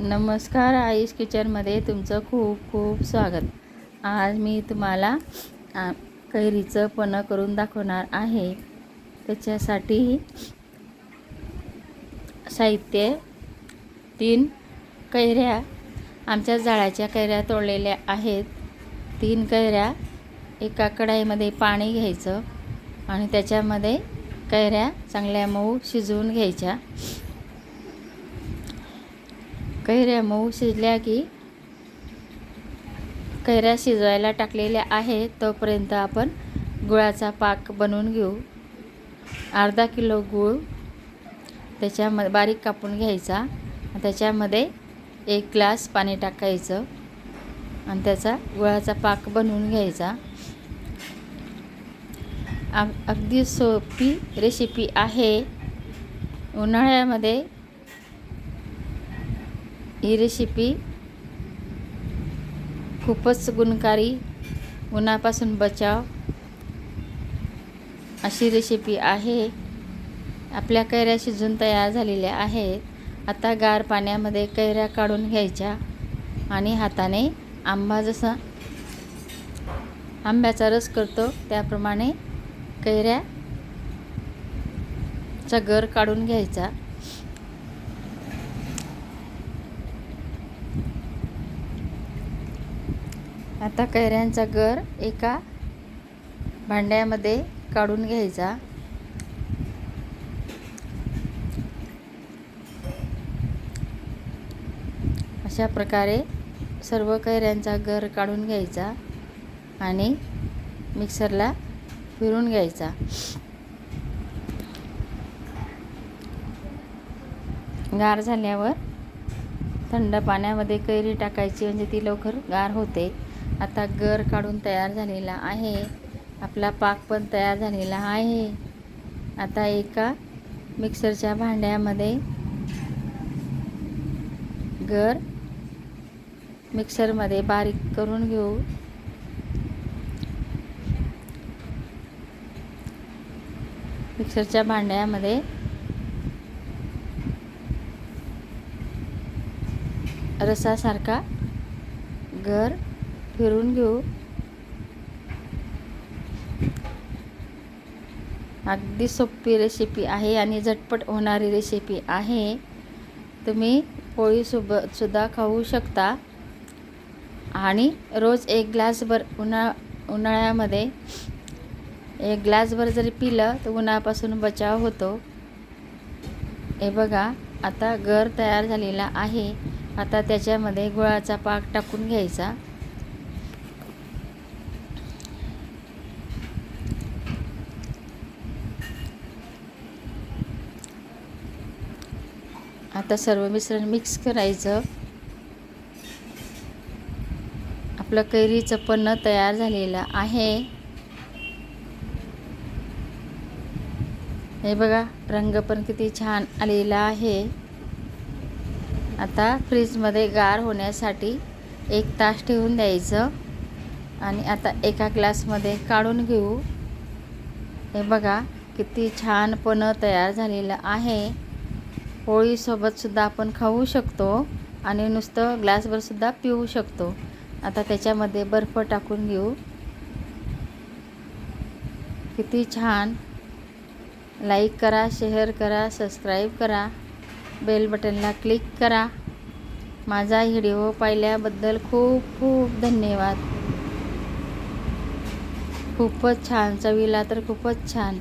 नमस्कार आईस किचनमध्ये तुमचं खूप खूप स्वागत. आज मी तुम्हाला आ, कैरीचं पन्ह करून दाखवणार आहे. त्याच्यासाठी साहित्य तीन कैऱ्या आमच्या जाळ्याच्या कैऱ्या तोडलेल्या आहेत. तीन कैऱ्या एका कढाईमध्ये पाणी घ्यायचं आणि त्याच्यामध्ये कैऱ्या चांगल्या मऊ शिजवून घ्यायच्या. कैऱ्या मऊ शिजल्या की कैऱ्या शिजवायला टाकलेल्या आहेत तोपर्यंत आपण गुळाचा पाक बनवून घेऊ. अर्धा किलो गूळ त्याच्यामध्ये बारीक कापून घ्यायचा. त्याच्यामध्ये एक ग्लास पाणी टाकायचं आणि त्याचा गुळाचा पाक बनवून घ्यायचा. अग अगदी सोपी रेसिपी आहे. उन्हाळ्यामध्ये ही रेसिपी खूपच गुणकारी उन्हापासून बचाव अशी रेसिपी आहे. आपल्या कैऱ्या शिजून तयार झालेल्या आहेत. आता गार पाण्यामध्ये कैऱ्या काढून घ्यायच्या आणि हाताने आंबा जसा आंब्याचा रस करतो त्याप्रमाणे कैऱ्याचा गर काढून घ्यायचा. आता कैऱ्यांचा गर एका भांड्यामध्ये काढून घ्यायचा. अशा प्रकारे सर्व कैऱ्यांचा गर काढून घ्यायचा आणि मिक्सरला फिरून घ्यायचा. गार झाल्यावर थंड पाण्यामध्ये कैरी टाकायची म्हणजे ती लवकर गार होते. आता गर काढून तयार झालेला आहे. आपला पाक पण तयार झालेला आहे. आता एका मिक्सरच्या भांड्यामध्ये गर मिक्सरमध्ये बारीक करून घेऊ. मिक्सरच्या भांड्यामध्ये रसासारखा घर फिरून घेऊ. अगदी सोपी रेसिपी आहे आणि झटपट होणारी रेसिपी आहे. तुम्ही पोळीसोबत सुद्धा खाऊ शकता. आणि रोज एक ग्लासभर उन्हा उन्हाळ्यामध्ये एक ग्लासभर जरी पिलं तर उन्हापासून बचाव होतो. हे बघा आता घर तयार झालेला आहे. आता त्याच्यामध्ये गुळाचा पाक टाकून घ्यायचा. आता सर्व मिश्रण मिक्स करायचं. आपलं कैरीचं पन्न तयार झालेलं आहे. हे बघा रंग पण किती छान आलेला आहे. आता फ्रीजमध्ये गार होण्यासाठी एक तास ठेवून द्यायचं. आणि आता एका ग्लासमध्ये काढून घेऊ. हे बघा किती छान पन्ह तयार झालेलं आहे. पोळीसोबतसुद्धा आपण खाऊ शकतो आणि नुसतं ग्लासभरसुद्धा पिऊ शकतो. आता त्याच्यामध्ये बर्फ टाकून घेऊ. किती छान. लाईक करा शेअर करा सबस्क्राईब करा. बेल बटनला क्लिक करा. माझा व्हिडिओ पाहिल्याबद्दल खूप खूप धन्यवाद. खूपच छान. चवीला तर खूपच छान.